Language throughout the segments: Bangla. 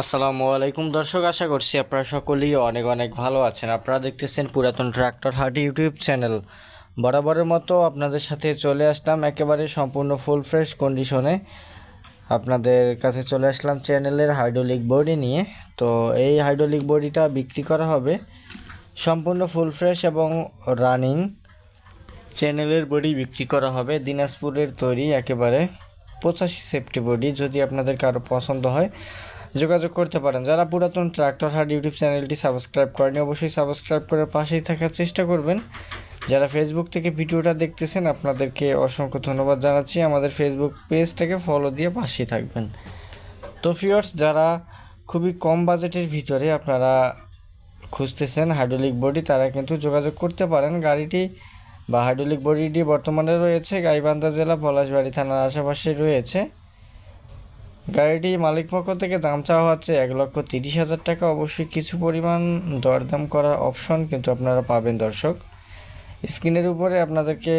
আসসালামু আলাইকুম দর্শক, আশা করছি আপনারা সকলেই অনেক অনেক ভালো আছেন। আপনারা দেখতেছেন পুরাতন ট্রাক্টর হাট ইউটিউব চ্যানেল। বরাবরের মতো আপনাদের সাথে চলে আসলাম একেবারে সম্পূর্ণ ফুল ফ্রেশ কন্ডিশনে আপনাদের কাছে চলে আসলাম চ্যানেলের হাইড্রোলিক বডি নিয়ে। তো এই হাইড্রোলিক বডিটা বিক্রি করা হবে সম্পূর্ণ ফুল ফ্রেশ এবং রানিং চ্যানেলের বডি বিক্রি করা হবে। দিনাজপুরের তৈরি একেবারে পঁচাশি সেফটি বডি যদি আপনাদের কারও পছন্দ হয়। যোগাযোগ করতে পারেন। যারা পুরাতন ট্রাক্টর হাট ইউটিউব চ্যানেলটি সাবস্ক্রাইব করেনি অবশ্যই সাবস্ক্রাইব করে পাশেই থাকার চেষ্টা করবেন। যারা ফেসবুক থেকে ভিডিওটা দেখতেছেন, আপনাদেরকে অসংখ্য ধন্যবাদ জানাচ্ছি। আমাদের ফেসবুক পেজটাকে ফলো দিয়ে পাশেই থাকবেন। তো ফিওর্স যারা খুবই কম বাজেটের ভিতরে আপনারা খুঁজতেছেন হাইড্রোলিক বডি তারা কিন্তু যোগাযোগ করতে পারেন। গাড়িটি বা হাইড্রোলিক বডিটি বর্তমানে রয়েছে, গাইবান্ধা জেলা পলাশবাড়ি থানার আশেপাশে রয়েছে। গাড়িটি মালিক পক্ষ থেকে দাম চাওয়া হচ্ছে এক লক্ষ তিরিশ হাজার টাকা। অবশ্যই কিছু পরিমাণ দরদাম করার অপশন কিন্তু আপনারা পাবেন, দর্শক। স্ক্রিনের উপরে আপনাদেরকে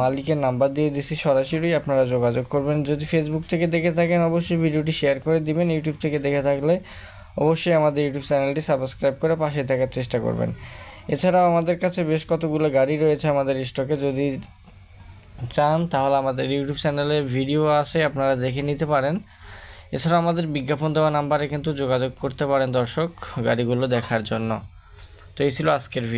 মালিকের নাম্বার দিয়ে দিছি, সরাসরি আপনারা যোগাযোগ করবেন। যদি ফেসবুক থেকে দেখে থাকেন, অবশ্যই ভিডিওটি শেয়ার করে দিবেন। ইউটিউব থেকে দেখে থাকলে অবশ্যই আমাদের ইউটিউব চ্যানেলটি সাবস্ক্রাইব করে পাশে থাকার চেষ্টা করবেন। এছাড়াও আমাদের কাছে বেশ কতগুলো গাড়ি রয়েছে আমাদের স্টকে যদি চান, তাহলে আমাদের ইউটিউব চ্যানেলে ভিডিও আছে, আপনারা দেখে নিতে পারেন। এছাড়াও আমাদের বিজ্ঞাপন দেওয়া নাম্বারে কিন্তু যোগাযোগ করতে পারেন দর্শক গাড়িগুলো দেখার জন্য। তো এই ছিল আজকের ভিডিও